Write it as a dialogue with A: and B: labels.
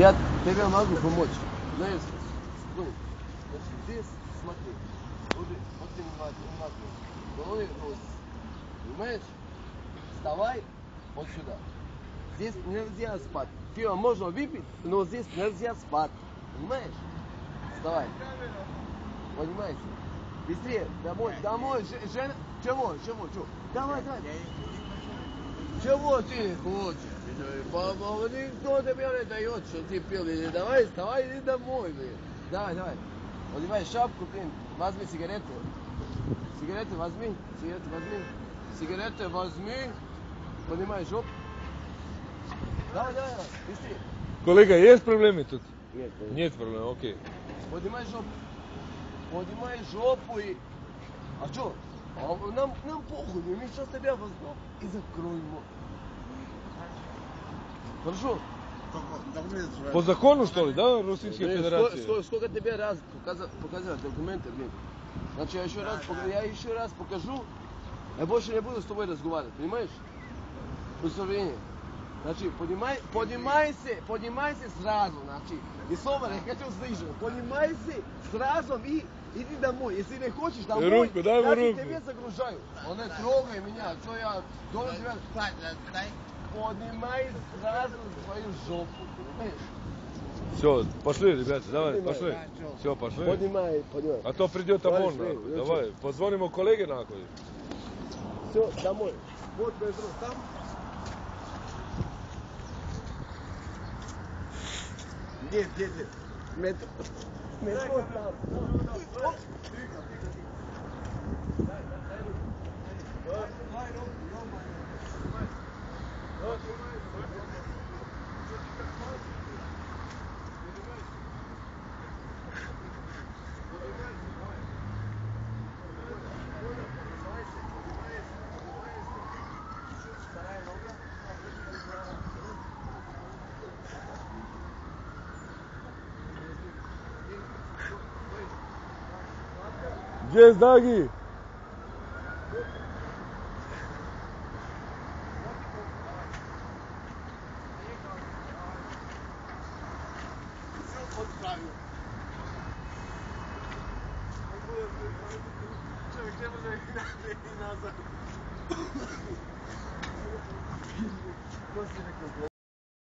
A: Я тебе могу помочь. Знаешь, секунду. Значит, здесь, смотри. Вот, вот ты внимательно. Головой нос. Понимаешь? Вставай вот сюда. Здесь нельзя спать. Пиво можно выпить, но здесь нельзя спать. Понимаешь? Вставай. Понимаете? Быстрее, домой, домой, жена. Чего, чего, чего? Давай, давай. čemu ti hoće? Pa, pa, ni to da mi one da i hoćeš, ti pili, davaj, stavaj, idi da moj, bi. Davaj, davaj. Oni imaju šapku, plin, vazmi cigaretu. Cigarete, vazmi, cigarete, vazmi. Cigarete vazmi, Oni imaju žup. Davaj, davaj, davaj, isti.
B: Kolega, jes problemi tu?
A: Nije problem.
B: Nije problem, okej.
A: Okay. Ovdje imaj žop. Žopu i... A čo? А нам, нам похуй, мы сейчас тебя возьмем и закроем. его. Хорошо?
B: По закону, что ли, да, Российской
A: Блин,
B: Федерации?
A: Сколько, сколько тебе раз показать, показать документы, блин? Значит, я еще раз, пок- я еще раз покажу, я больше не буду с тобой разговаривать, понимаешь? Удостоверение. Значит, поднимай, поднимайся, поднимайся сразу, значит. И слово я хочу слышать. Поднимайся сразу и иди домой. Если не хочешь домой,
B: Руку, дай
A: я
B: руку.
A: тебе загружаю. Он не трогай меня, что я должен тебя... Поднимай сразу свою жопу, понимаешь?
B: Все, пошли, ребята, давай, пошли. Все, пошли.
A: Поднимай, поднимай.
B: А то придет ОМОН, нахуй.
A: ну
B: Давай, позвоним коллеге, нахуй.
A: Все, домой. Вот метро там. Где, где, где? Метро. Mesmo cortado.
B: Jezdag. Você me
A: comprou?